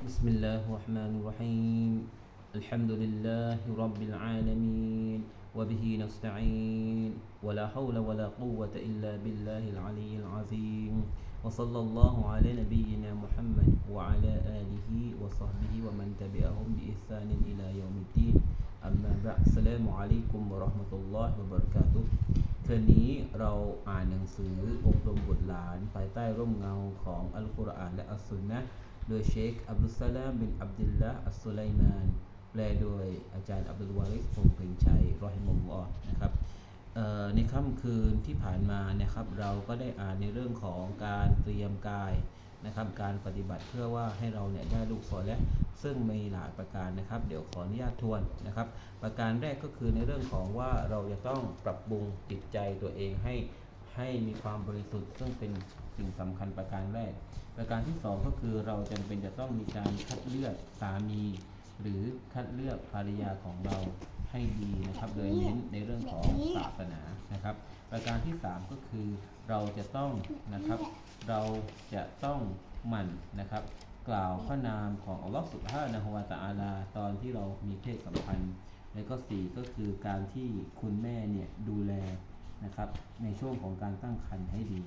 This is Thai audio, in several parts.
بسم الله الرحمن الرحيم الحمد لله رب العالمين وبه نستعين ولا حول ولا قوة إلا بالله العلي العظيم وصلى الله على نبينا محمد وعلى آله وصحبه ومن تبعهم بإحسان إلى يوم الدين أما بعد السلام عليكم ورحمة الله وبركاته คืนนี้เราอ่านหนังสืออบรมบุตรหลาน ภายใต้ร่มเงาของอัลกุรอานและอัสซุนนะห์ โดยเชคอับดุลสลามบินอับดุลละอัสซุไลมานแปลโดยอาจารย์อับดุลวาริสพงเพ็งชัยรอฮิมุลลอฮ์นะครับในค่ำคืนที่ผ่านมานะครับ เราก็ได้อ่านในเรื่องของการเตรียมกายนะครับ การปฏิบัติเพื่อว่าให้เราเนี่ยได้ลูกศรและซึ่งมีหลายประการนะครับ เดี๋ยวขออนุญาตทวนนะครับ ประการแรกก็คือในเรื่องของว่าเราจะต้องปรับปรุงจิตใจตัวเองให้ให้มีความบริสุทธิ์ซึ่งเป็น สิ่งสำคัญประการแรก ประการที่สองก็คือเราจำเป็นจะต้องมีการคัดเลือกสามี หรือคัดเลือกภรรยาของเราให้ดีนะครับ โดยเน้นในเรื่องของศาสนานะครับ ประการที่ 3 ก็คือเราจะต้องนะครับ เราจะต้องหมั่นนะครับกล่าวพระนามของอัลลอฮฺสุบฮานะฮวาตะอาลาตอนที่เรามีเพศสัมพันธ์ แล้วก็สี่ก็คือการที่คุณแม่เนี่ยดูแลนะครับในช่วงของการตั้งครรภ์ให้ดี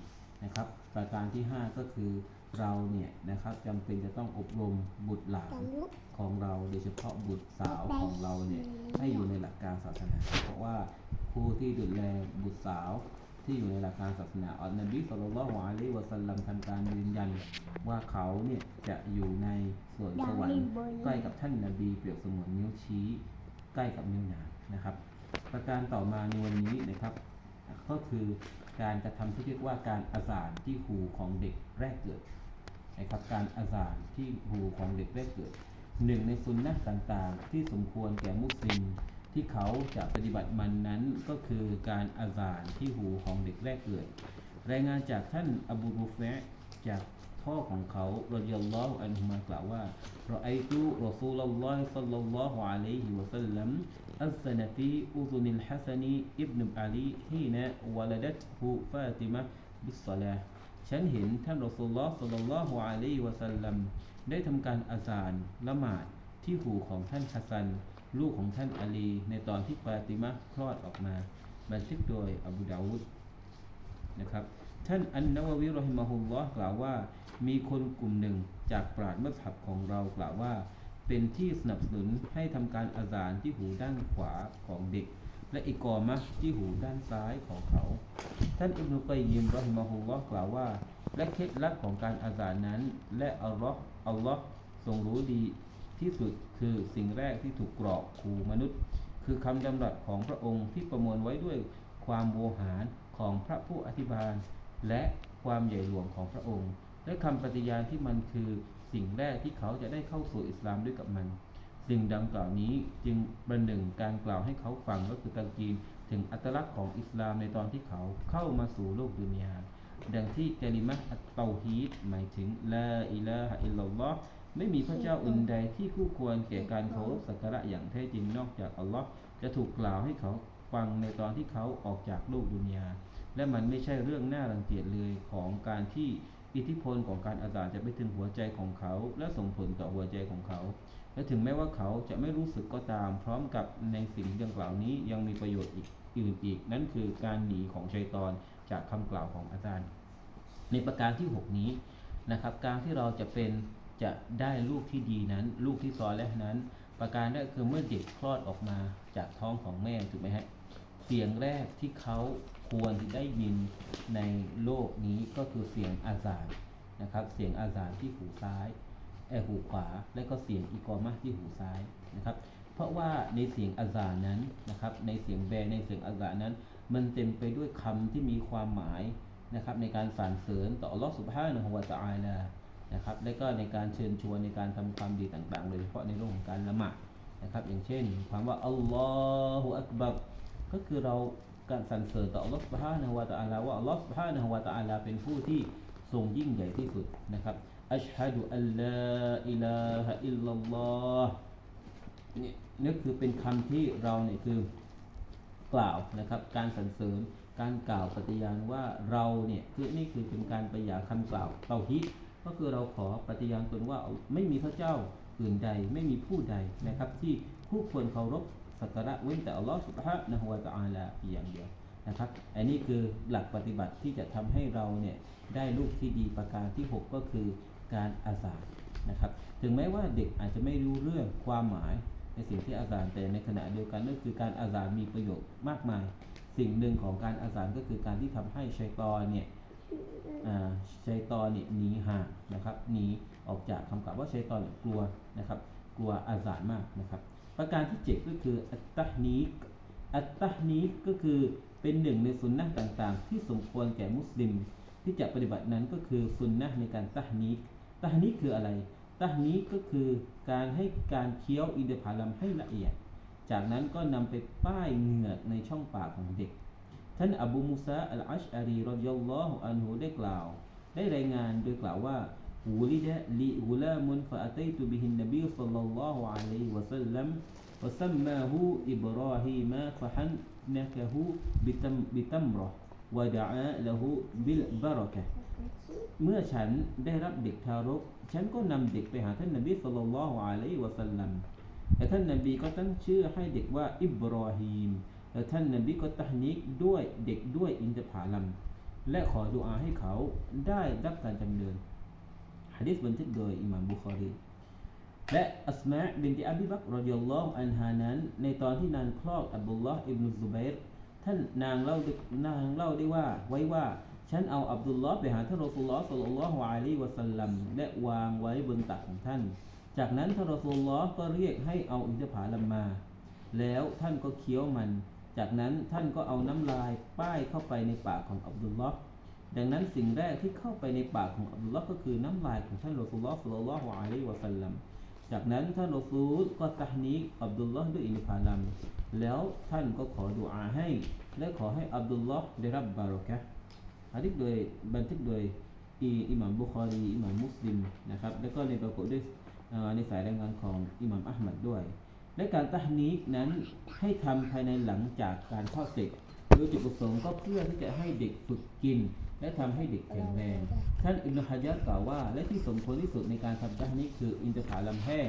นะครับ ประการที่ 5 ก็คือเราเนี่ยนะครับจำเป็นจะต้องอบรมบุตรหลานของเราโดยเฉพาะบุตรสาวของเราเนี่ยให้อยู่ในหลักการศาสนา เพราะว่าผู้ที่ดูแลบุตรสาวที่อยู่ในหลักการศาสนาอัลนบีสุลต่านละฮ์อะลัยฮิวะสัลลัมทำการยืนยันว่าเขาเนี่ยจะอยู่ในสวนสวรรค์ใกล้กับท่านนบีเปรียบเสมือนนิ้วชี้ใกล้กับนิ้วนางนะครับ ประการต่อมาในวันนี้นะครับ ก็คือ การกระทำที่เรียกว่าการอาสานที่หูของเด็กแรกเกิดนะครับการอาสานที่หูของเด็กแรกเกิดหนึ่งในสุนนะต่างๆ ที่สมควรแก่มุสลิมที่เขาจะปฏิบัติมันนั้นก็คือการอาสานที่หูของเด็กแรกเกิด รายงานจากท่านอบูรุฟะจาก พ่อของเขารดิยัลลอฮุอันฮุมากล่าวว่าเราไอตุรอซูลลอฮ์ซัลลัลลอฮุอะลัยฮิวะสัลลัมอัสนฟีอุซุนิลฮัสนีอิบนุอาลีฮีนะวะลดัตฮุฟาติมะบิสซาลาฉันเห็นท่านรอซูลลอฮ์ซัลลัลลอฮุอะลัยฮิวะสัลลัมได้ทำการอาซานละหมาดที่หูของท่านฮัสซัน ลูกของท่านอาลี ในตอนที่ฟาติมะคลอดออกมา บันทึกโดยอบูดาวุดนะครับ ท่านอันนาววิรอฮิมาฮุลลอฮ์กล่าวว่า มีคนกลุ่มหนึ่งจากปราดมัสฮับของเรากล่าวว่า เป็นที่สนับสนุนให้ทำการอาซานที่หูด้านขวาของเด็ก และอิกอมะที่หูด้านซ้ายของเขา ท่านอิบนุกัยยิมรอฮิมาฮุลลอฮ์กล่าวว่า และเคล็ดลับของการอาซานนั้น และอัลลอฮ์อัลลอฮ์ทรงรู้ดีที่สุดคือสิ่งแรกที่ถูกกรอกคูมนุษย์ คือคำดำรัสของพระองค์ที่ประมวลไว้ด้วยความโวหารของพระผู้อธิบาล และความใหญ่หลวงของพระองค์ และคำปฏิญาณที่มันคือสิ่งแรกที่เขาจะได้เข้าสู่อิสลามด้วยกับมัน สิ่งดังกล่าวนี้จึงประหนึ่งการกล่าวให้เขาฟังก็คือการกีนถึงอัตลักษณ์ของอิสลามในตอนที่เขาเข้ามาสู่โลกดุนยาดังที่กลิมะอัตเตาฮีดหมายถึงลาอิลาฮะอิลลัลลอฮ์ไม่มีพระเจ้าอื่นใดที่คู่ควรแก่การเคารพสักการะอย่างแท้จริงนอกจากอัลลอฮ์จะถูกกล่าวให้เขาฟังในตอนที่เขาออกจากโลกดุนยาและมันไม่ใช่เรื่องน่ารังเกียจเลยของการที่ อิทธิพลของการอาสาจะไปถึงหัวใจของเขา และส่งผลต่อหัวใจของเขา และถึงแม้ว่าเขาจะไม่รู้สึกก็ตาม พร้อมกับในสิ่งดังกล่าวนี้ยังมีประโยชน์อีกอื่นอีก นั่นคือการหนีของชัยตอนจากคำกล่าวของอาจารย์ ในประการที่ 6 นี้นะครับ การที่เราจะเป็นจะได้ลูกที่ดีนั้น ลูกที่ซอและนั้น ประการแรกคือเมื่อเด็กคลอดออกมาจากท้องของแม่ถูกไหมฮะเสียงแรกที่เขา ควรที่ได้ยินในโลกนี้ก็คือเสียงอาซานนะครับ เสียงอาซานที่หูซ้ายแอหูขวา และก็เสียงอีกอมะที่หูซ้ายนะครับ เพราะว่าในเสียงอาซานนั้นนะครับ ในเสียงแบในเสียงอาซานนั้น มันเต็มไปด้วยคำที่มีความหมายนะครับในการสรรเสริญต่ออัลลอฮฺสุบฮานะฮูวะตะอาลานะครับ และก็ในการเชิญชวนในการทำความดีต่างๆโดยเฉพาะในเรื่องของการละหมาดนะครับ อย่างเช่น ความว่าอัลลอฮฺอักบัรก็คือเรา การสรรเสริญต่ออัลลอฮฺสุบฮานะฮูวะตะอาลาว่าอัลลอฮฺสุบฮานะฮูวะตะอาลาเป็นผู้ที่ทรงยิ่งใหญ่ที่สุดนะครับอัชฮะดุอัลลอิลาฮะอิลลัลลอฮ์นี่นี่คือเป็นคำที่เราเนี่ยคือกล่าวนะครับ การสรรเสริญการกล่าวปฏิญาณว่าเราเนี่ยคือนี่คือเป็นการประหยาคำกล่าวเตาฮิตก็คือเราขอปฏิญาณตนว่าไม่มีพระเจ้าอื่นใด ไม่มีผู้ใดนะครับ ที่ผู้ควรเคารพ สักการะเว้นแต่อัลลอฮฺสุบฮานะฮูวะตะอาลาเพียงเดียวนะครับอันนี้คือหลักปฏิบัติที่จะทำให้เราเนี่ยได้ลูกที่ดีประการที่ 6 ก็คือการอาสานะครับ ถึงแม้ว่าเด็กอาจจะไม่รู้เรื่องความหมายในสิ่งที่อาจาแต่ในขณะเดียวกันก็คือการอาสามีประโยชน์มากมาย สิ่งหนึ่งของการอาสาก็คือการที่ทำให้ชัยตอนเนี่ยอ่าชัยตอนเนี่ยหนีห่างนะครับหนีออกจากคำกล่าวว่าชัยตอนเนี่ยกลัวนะครับ กลัวอาซามากนะครับ ประการที่เจ็ดก็คืออัตตะนีกอัตตะนีกก็คือเป็นหนึ่งในสุนนะต่างๆ ที่สมควรแก่มุสลิม ที่จะปฏิบัตินั้นก็คือสุนนะในการตะนีกตะนีกคืออะไรตะนีกก็คือการให้การเคี้ยวอินทผลัมให้ละเอียด จากนั้นก็นำไปป้ายเหงือกในช่องปากของเด็ก ท่านอบูมุซาอัลอัชอารีรอยัลลอฮุอันฮูได้กล่าว ได้รายงานโดยกล่าวว่า วูลิดะลีกุลามุนฟะอัตัยตุบิฮินนบีศ็อลลัลลอฮุอะลัยฮิวะซัลลัมวะซัมมาฮูอิบราฮีมฟะฮันนะฮูบิตัมบิตัมรอวะดะอาละฮูบิลบารอกะห์เมื่อฉันได้รับเด็กทารก ฉันก็นำเด็กไปหาท่านนบีศ็อลลัลลอฮุอะลัยวะซัลลัมแต่ท่านนบีก็ตั้งชื่อให้เด็กว่าอิบราฮีมแล้วท่านนบีก็ตะนิกด้วยเด็กด้วยอินทผลัมและขอดุอาให้เขาได้รับการจำเนิน ฮะดิษบันทึกโดยอิหม่ามบุคอรีและอัสมาบินติอับิบักรรดิยัลลอฮุอันฮานั้น ในตอนที่นางคลอดอับดุลลอฮ์อิบนุซุบัยรท่านนางเล่าด้นางเล่าได้ว่าไว้ว่าฉันเอาอับดุลลอฮ์ไปหาท่านรอสูลลอฮ์สัลลัลลอฮุอะลัยวะสัลลัมและวางไว้บนตักของท่าน จากนั้นท่านรอสูลลอฮ์ก็เรียกให้เอาอินทผลัมมา แล้วท่านก็เคี้ยวมัน จากนั้นท่านก็เอาน้ำลายป้ายเข้าไปในปากของอับดุลลอฮ์ ดังนั้นสิ่งแรกที่เข้าไปในปากของอับดุลลอฮ์ก็คือน้ำลายของท่านรอสูลลอฮ์สัลลัลลอฮุอะลัยฮิวะสัลลัมจากนั้นท่านรอซูลก็ตะฮนีอับดุลลอฮ์ด้วยอินทผลัมแล้วท่านก็ขอดุอาให้ และขอให้อับดุลลอฮ์ได้รับบารอกะฮะดิษโดยบันทึกโดยอีอิหม่ามบุคอรีอิหม่ามมุสลิมนะครับแล้วก็ในปรากฏด้วยในสายรายงานของอิหม่ามอัลมัดด้วย และการตะฮนีนั้นให้ทำภายในหลังจากการทอดเสร็จ โดยจุดประสงค์ก็เพื่อที่จะให้เด็กฝึกกิน และทำให้เด็กแข็งแรง ท่านอิบนุฮะญัรกล่าวว่า และที่สมควรที่สุดในการทำตะฮนีกคืออินทผลัมแห้ง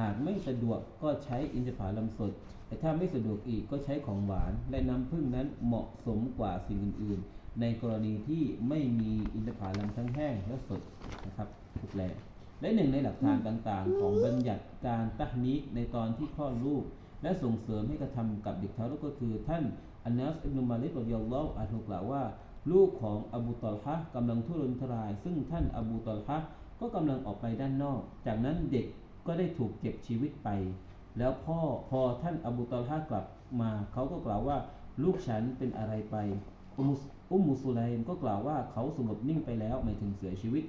หากไม่สะดวกก็ใช้อินทผลัมสด แต่ถ้าไม่สะดวกอีกก็ใช้ของหวาน และน้ำผึ้งนั้นเหมาะสมกว่าสิ่งอื่น ๆ ในกรณีที่ไม่มีอินทผลัมทั้งแห้งและสดนะครับทุกแลและหนึ่งในหลักฐานต่างๆ ของบัญญัติการตะนีกในตอนที่คลอดลูก และส่งเสริมให้กระทำกับเด็กทารกก็คือท่าน อันนัสอิบนุมาลิกรดิยัลลอฮุอันฮุกล่าวว่า ลูกของอบูตอลฮะกำลังทุรนทราย ซึ่งท่านอบูตอลฮะก็กำลังออกไปด้านนอก จากนั้นเด็กก็ได้ถูกเก็บชีวิตไป แล้วพ่อพอท่านอบูตอลฮะกลับมา เขาก็กล่าวว่าลูกฉันเป็นอะไรไปอุมุสอุมมสุไลมก็กล่าวว่าเขาสงบนิ่งไปแล้วหมายถึงเสียชีวิต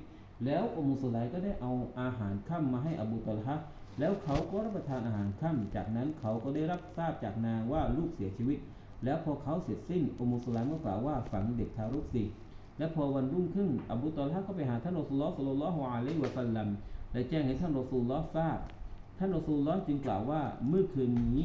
แล้วอุมุสุไลก็ได้เอาอาหารค่ำมมาให้อบูตอลฮะแล้วเขาก็รับประทานอาหารค่ำจากนั้นเขาก็ได้รับทราบจากนางว่าลูกเสียชีวิต แล้วพอเขาเสร็จสิ้นอุมุสุไลมก็กล่าวว่าฝังเด็กทารกสิและพอวันรุ่งขึ้นอบูตอลฮะก็ไปหาท่านรอสูลลอฮ์สัลลัลลอฮุอะลัยวะสัลลัมและแจ้งให้ท่านรอสูลลอฮ์ทราบท่านรอสูลลอฮ์จึงกล่าวว่าเมื่อคืนนี้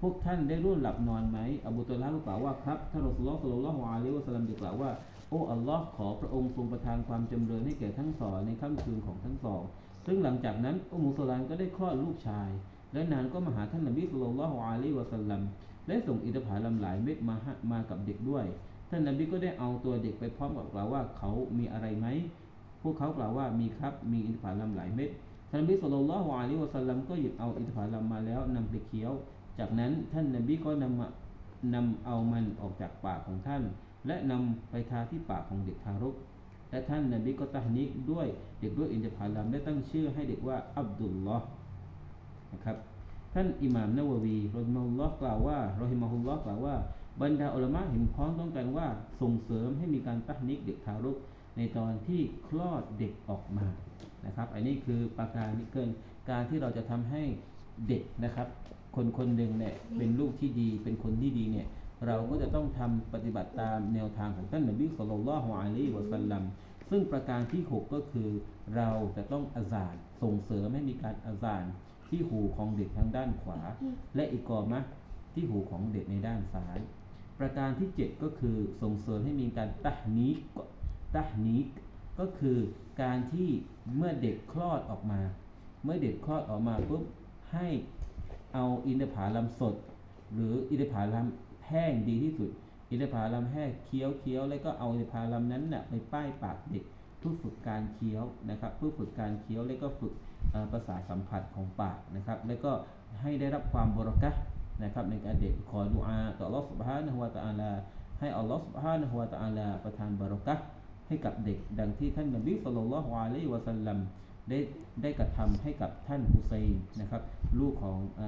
พวกท่านได้ร่วมหลับนอนไหมอบูตอลฮะก็กล่าวว่าครับท่านรอสูลลอฮ์สัลลัลลอฮุอะลัยวะสัลลัมจึงกล่าวว่าโอ้อัลลอฮ์ขอพระองค์ทรงประทานความจำเริญให้แก่ทั้งสองในค่ำคืนของทั้งสอง ซึ่งหลังจากนั้นอุมุสลามก็ได้คลอดลูกชาย และนางก็มาหาท่านนบีสุลต่านละฮ์อะลัยวะสัลลัม และส่งอิทธิผลัมหลายเม็ดมาให้มากับเด็กด้วย ท่านนบีก็ได้เอาตัวเด็กไปพร้อมกับกล่าวว่าเขามีอะไรไหม พวกเขากล่าวว่ามีครับ มีอิทธิผลัมหลายเม็ด ท่านนบีสุลต่านละฮ์อะลัยฮิวะสัลลัมก็หยิบเอาอิทธิผลัมมาแล้วนำไปเคี้ยว จากนั้นท่านนบีก็นำมานำเอามันออกจากปากของท่าน และนำไปทาที่ปากของเด็กทารก และท่านนบีก็ตะฮนิกด้วยเด็กด้วยอินทผลัมได้ตั้งชื่อให้เด็กว่าอับดุลลอฮ์นะครับ ท่านอิหม่ามนาววีรอฮิมฮุลลอฮ์กล่าวว่ารอฮิมฮุลลอฮ์กล่าวว่าบรรดาอุลมะเห็นพ้องต้องกันว่าส่งเสริมให้มีการตะฮนิกเด็กทารกในตอนที่คลอดเด็กออกมานะครับ อันนี้คือประการนี้เกินการที่เราจะทำให้เด็กนะครับ คนคนหนึ่งเนี่ยเป็นลูกที่ดีเป็นคนที่ดีเนี่ยเราก็จะต้องทำปฏิบัติตามแนวทางของท่านนบีสุลต่านละฮ์อะลัยวะสัลลัมซึ่งประการที่ 6 ก็คือ เราจะต้องอาซานส่งเสริมให้มีการอาซาน ที่หูของเด็กทางด้านขวา และอีกกอมะที่หูของเด็กในด้านซ้าย ประการที่ 7 ก็คือส่งเสริมให้มีการตะฮนีกตะฮนีกก็คือการที่เมื่อเด็กคลอดออกมา เมื่อเด็กคลอดออกมาปุ๊บให้เอาอินทผลัมสด หรืออินทผลัมแห้งดีที่สุด อินทผลัมแห้งเคี้ยวเคี้ยวแล้วก็เอาอินทผลัมนั้นน่ะไปป้ายปากเด็กเพื่อฝึกการเคี้ยวนะครับเพื่อฝึกการเคี้ยวแล้วก็ฝึกเอ่อ ประสาทสัมผัสของปากนะครับ แล้วก็ให้ได้รับความบรักะนะครับในการเด็กขอดุอาต่อ Allah Subhanahu wa Taala ให้อัลลอฮฺ Subhanahu wa Taala ประทานบรักะให้กับเด็ก ดังที่ท่านนบีสุลต่านละฮ์อะลัยวะสัลลัมได้ได้กระทำให้กับท่านฮุซัยนะครับ ลูกของอ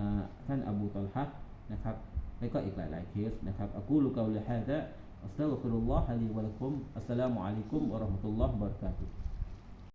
ท่านอบูตอลฮะนะครับและก็อีกหลาย ๆ เคสนะครับอักูลุกาลิฮะดะอัสตัฆฟิรุลลอฮะลีวะลักุมอัสสลามุอะลัยกุมวะเราะห์มะตุลลอฮ์บะเราะกาตุ